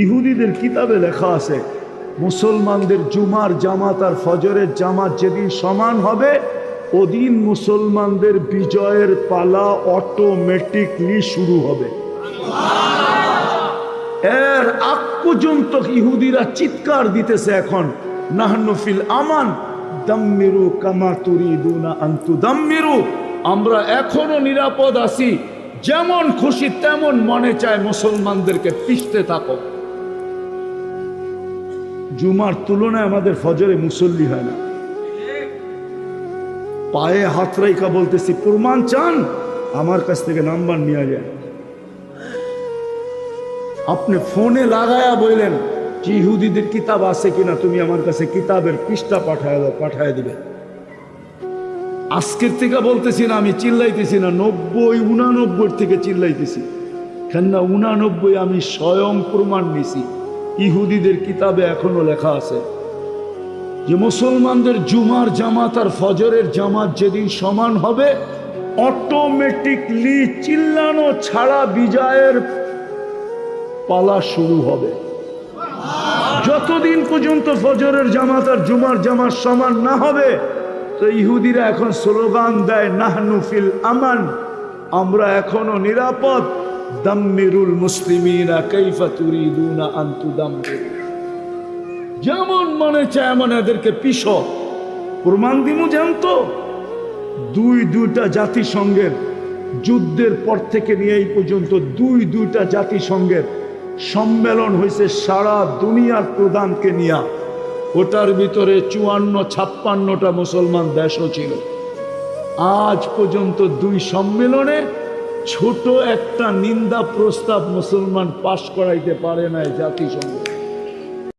ইহুদিদের কিতাবে লেখা আছে, মুসলমানদের জুমার জামাত আর ফজরের জামাত যেদিন সমান হবে, ওদিন মুসলমানদের বিজয়ের পালা অটোমেটিকলি শুরু হবে। এর আগ পর্যন্ত ইহুদিরা চিৎকার দিতেছে এখন নাহনুফিল আমান, দাম্মিরু কামাতুরি তুরিদুনা আন্তু দাম্মিরু আমরা এখনও নিরাপদ আছি। যেমন খুশি, তেমন মনে চায় মুসলমানদেরকে পিষতে থাকো। জুমার তুলনায় আমাদের ফজরে মুসল্লি হয় না। পায়ে হাত রাইকা বলতেছি প্রমাণ চান, আমার কাছ থেকে নাম্বার নিয়ে যায় আপনি ফোনে লাগায়া বললেন যে ইহুদিদের কিতাব আছে কিনা? তুমি আমার কাছে কিতাবের পৃষ্ঠা পাঠায় দাও, পাঠায় দিবে। আজকের থেকে বলতেছি না, আমি চিল্লাইতেছি না, নব্বই, উনানব্বই থেকে চিল্লাইতেছি। কেননা উনানব্বই আমি স্বয়ং প্রমাণ নিছি, ইহুদিদের কিতাবে এখনও লেখা আছে। যে মুসলমানদের জুমার জামাত আর ফজরের জামাত যেদিন সমান হবে অটোমেটিকলি চিল্লানো ছাড়া বিজয়ের পালা শুরু হবে। যতদিন পর্যন্ত ফজরের জামাত আর জুমার জামাত সমান না হবে তো ইহুদিরা এখন স্লোগান দেয়, নাহনু ফিল আমান আমরা এখনও নিরাপদ দাম্মিরুল মুসলিমিনা কাইফা তুরিদুনা আনতু দাম্মির যেমন মনে চায় এমন এদেরকে পিস প্রমাণ দিমু জানতো দুই দুইটা জাতিসংঘের যুদ্ধের পর থেকে নিয়ে এই পর্যন্ত দুই দুইটা জাতিসংঘের সম্মেলন হয়েছে সারা দুনিয়ার প্রধানকে নিয়ে। ওটার ভিতরে চুয়ান্ন, ছাপ্পান্নটা মুসলমান দেশও ছিল। আজ পর্যন্ত দুই সম্মেলনে ছোট একটা নিন্দা প্রস্তাব মুসলমান পাশ করাইতে পারে না জাতিসংঘ।